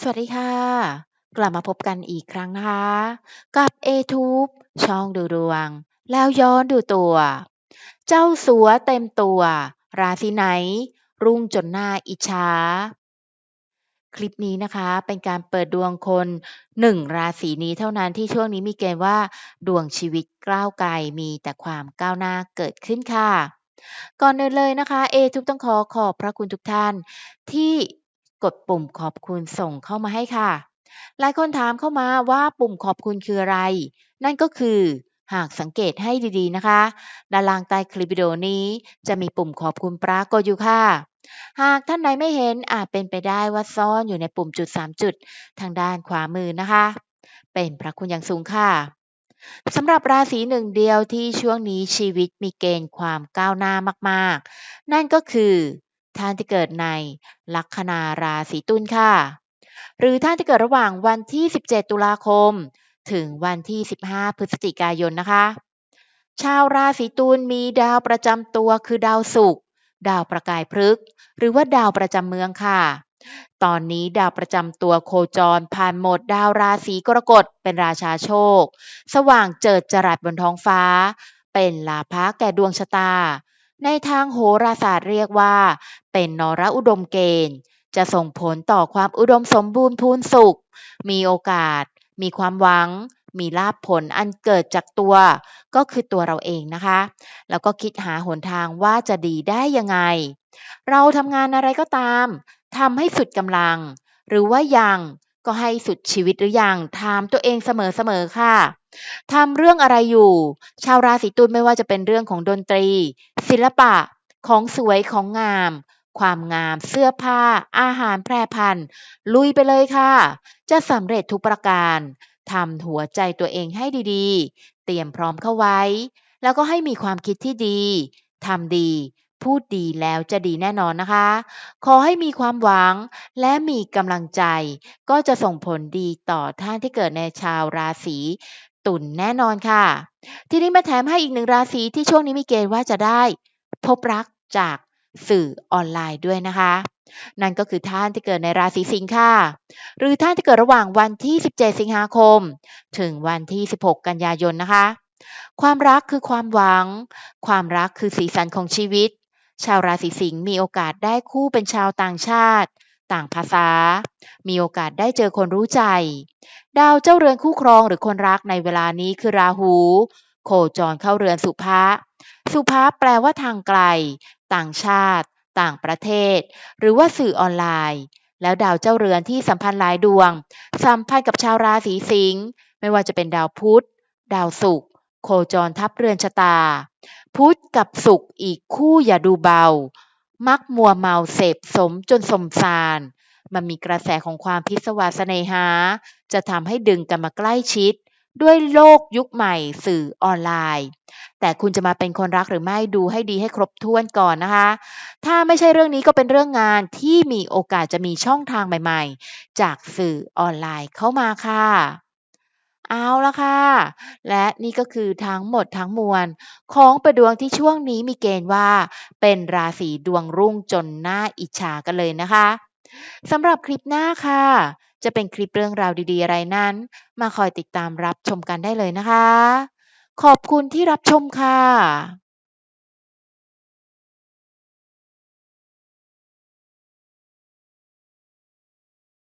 สวัสดีค่ะ กลับมาพบกันอีกครั้งนะคะ กับ A-Tube ช่องดูดวง แล้วย้อนดูตัว เจ้าสัวเต็มตัว ราศีไหน รุ่งจนหน่าอิจฉาคลิปนี้นะคะเป็นการเปิดดวงคน1ราศีนี้เท่านั้นที่ช่วงนี้มีเกณฑ์ว่า ดวงชีวิตก้าวไกลมีแต่ความก้าวหน้าเกิดขึ้นค่ะ ก่อนอื่นเลยนะคะ A-Tube ต้องขอขอบพระคุณทุกท่าน ที่ กดปุ่มขอบคุณส่งเข้ามาให้ค่ะ หลายคนถามเข้ามาว่าปุ่มขอบคุณคืออะไร นั่นก็คือหากสังเกตให้ดีๆนะคะ ด้านล่างใต้คลิปวิดีโอนี้ จะมีปุ่มขอบคุณปรากฏอยู่ค่ะ หากท่านใดไม่เห็นอาจเป็นไปได้ว่าซ่อนอยู่ในปุ่มจุด 3 จุด ทางด้านขวามือนะคะ เป็นพระคุณอย่างสูงค่ะสำหรับราศีหนึ่งเดียวที่ช่วงนี้ชีวิตมีเกณฑ์ความก้าวหน้ามากๆ นั่นก็คือ ท่านที่เกิดในลัคนาราศีตุลค่ะ หรือท่านที่เกิดระหว่างวันที่ 17 ตุลาคม ถึงวันที่ 15 พฤศจิกายนนะคะ ชาวราศีตุลมีดาวประจำตัวคือดาวศุกร์ดาวประกายพฤกษ์หรือว่าดาวประจำเมืองค่ะ ตอนนี้ดาวประจำตัวโคจรผ่านโหมดดาวราศีกรกฎเป็นราชาโชค สว่างเจิดจรัสบนท้องฟ้า เป็นลาภะแก่ดวงชะตา ในทางโหราศาสตร์เรียกว่า เป็นนรอุดมเกณฑ์ จะส่งผลต่อความอุดมสมบูรณ์พูนสุข มีโอกาส มีความหวัง มีลาภผลอันเกิดจากตัว ก็คือตัวเราเองนะคะ แล้วก็คิดหาหนทางว่าจะดีได้ยังไง เราทำงานอะไรก็ตามทำให้สุดกำลัง หรือว่ายัง ก็ให้สุดชีวิตหรืออยังถามตัวเองเสมอๆค่ะทำเรื่องอะไรอยู่ ชาวราศีตุลไม่ว่าจะเป็นเรื่องของดนตรี ศิลปะของสวยของงาม ความงาม เสื้อผ้า อาหารแพร่พันลุยไปเลยค่ะ จะสำเร็จทุกประการทำหัวใจตัวเองให้ดีๆ เตรียมพร้อมเข้าไว้ แล้วก็ให้มีความคิดที่ดีทำดี พูดดีแล้วจะดีแน่นอนนะคะ ขอให้มีความหวังและมีกำลังใจ ก็จะส่งผลดีต่อท่านที่เกิดในชาวราศีตุลแน่นอนค่ะ ทีนี้มาแถมให้อีกหนึ่งราศีที่ช่วงนี้มีเกณฑ์ว่าจะได้ พบรักจากสื่อออนไลน์ด้วยนะคะ นั่นก็คือท่านที่เกิดในราศีสิงค์ค่ะ หรือท่านที่เกิดระหว่างวันที่ 17 สิงหาคม ถึงวันที่ 16 กันยายนนะคะ ความรักคือความหวัง ความรักคือสีสันของชีวิต ชาวราศีสิงห์มีโอกาสได้คู่เป็นชาวต่างชาติ ต่างภาษา มีโอกาสได้เจอคนรู้ใจ ดาวเจ้าเรือนคู่ครองหรือคนรักในเวลานี้คือราหู โคจรเข้าเรือนสุภะสุภะแปลว่าทางไกล ต่างชาติ ต่างประเทศ หรือว่าสื่อออนไลน์ แล้วดาวเจ้าเรือนที่สัมพันธ์หลายดวง สัมพันธ์กับชาวราศีสิงห์ไม่ว่าจะเป็นดาวพุธ ดาวศุกร์โคจรทับเรือนชะตา พุธกับศุกร์อีกคู่อย่าดูเบา มักมัวเมาเสพสมจนสมสาร มันมีกระแสของความพิศวาสเนหา จะทำให้ดึงกันมาใกล้ชิด ด้วยโลกยุคใหม่สื่อออนไลน์ แต่คุณจะมาเป็นคนรักหรือไม่ดูให้ดีให้ครบถ้วนก่อนนะคะ ถ้าไม่ใช่เรื่องนี้ก็เป็นเรื่องงานที่มีโอกาสจะมีช่องทางใหม่ ๆ จากสื่อออนไลน์เข้ามาค่ะ เอาละค่ะ และนี่ก็คือทั้งหมดทั้งมวล ของประดวงที่ช่วงนี้มีเกณฑ์ว่า เป็นราศีดวงรุ่งจนหน้าอิจฉากันเลยนะคะสำหรับคลิปหน้าค่ะ จะเป็นคลิปเรื่องราวดีๆ อะไรนั้น มาคอยติดตามรับชมกันได้เลยนะคะ ขอบคุณที่รับชมค่ะ